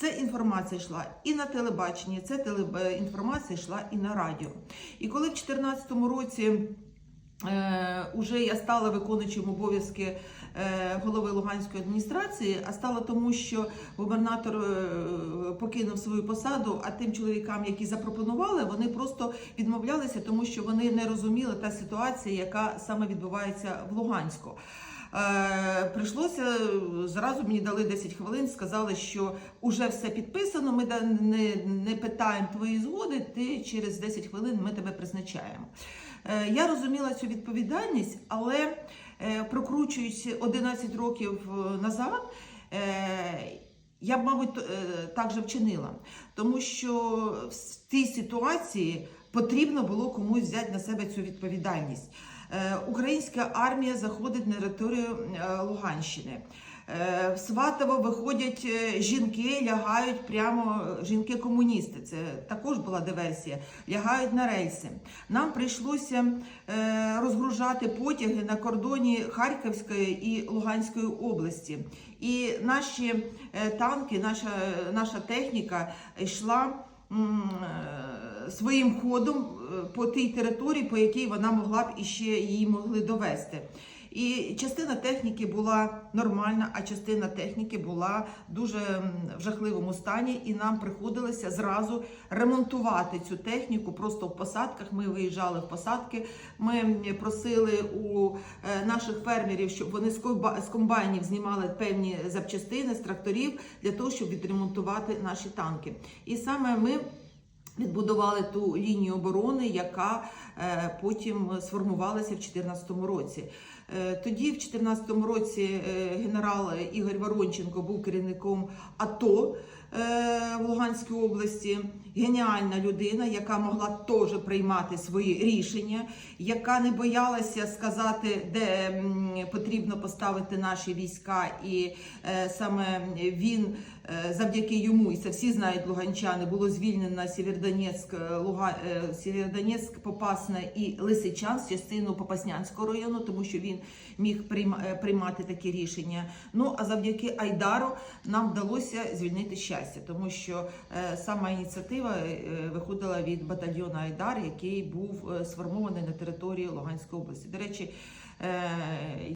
Ця інформація йшла і на телебаченні, ця теле- інформація йшла і на радіо. І коли в 2014 році е, уже я стала виконуючим обов'язки е, голови Луганської адміністрації, а стала тому, що губернатор е, покинув свою посаду, а тим чоловікам, які запропонували, вони просто відмовлялися, тому що вони не розуміли та ситуація, яка саме відбувається в Луганську. Е, прийшлося зразу мені дали 10 хвилин, сказали, що вже все підписано. Ми не, не питаємо твої згоди. Ти через 10 хвилин ми тебе призначаємо. Е, я розуміла цю відповідальність, але е, прокручуючи 11 років е, назад. е, я б, мабуть, е, так же вчинила, тому що в тій ситуації потрібно було комусь взяти на себе цю відповідальність. Е, Українська армія заходить на територію е, Луганщини. Е, В Сватово виходять жінки, лягають прямо жінки-комуністи. Це також була диверсія. Лягають на рельси. Нам прийшлося розгружати потяги на кордоні Харківської і Луганської області. І наші танки, наша, наша техніка йшла своїм ходом е, по тій території, по якій вона могла б іще її могли довести. І частина техніки була нормальна, а частина техніки була дуже в жахливому стані, і нам приходилося зразу ремонтувати цю техніку просто в посадках. Ми виїжджали в посадки. Ми просили у е, наших фермерів, щоб вони з комбайнів знімали певні запчастини з тракторів для того, щоб відремонтувати наші танки. І саме ми. Відбудували ту лінію оборони, яка е, потім сформувалася в 2014 році. Е, тоді, в 2014 році, е, генерал Ігор Воронченко був керівником АТО в Луганській області. Геніальна людина, яка могла теж приймати свої рішення, яка не боялася сказати, де потрібно поставити наші війська, і е, саме він е, завдяки йому, і це всі знають луганчани, було звільнено Сєвєродонецьк, е, Луга, е, Сєвєродонецьк, Попасне і Лисичанськ, частину Попаснянського району, тому що він міг прийма- е, приймати такі рішення. Ну а завдяки Айдару нам вдалося звільнити щастя, тому що е, сама ініціатива е, виходила від батальйону Айдар, який був е, сформований на території Луганської області. До речі,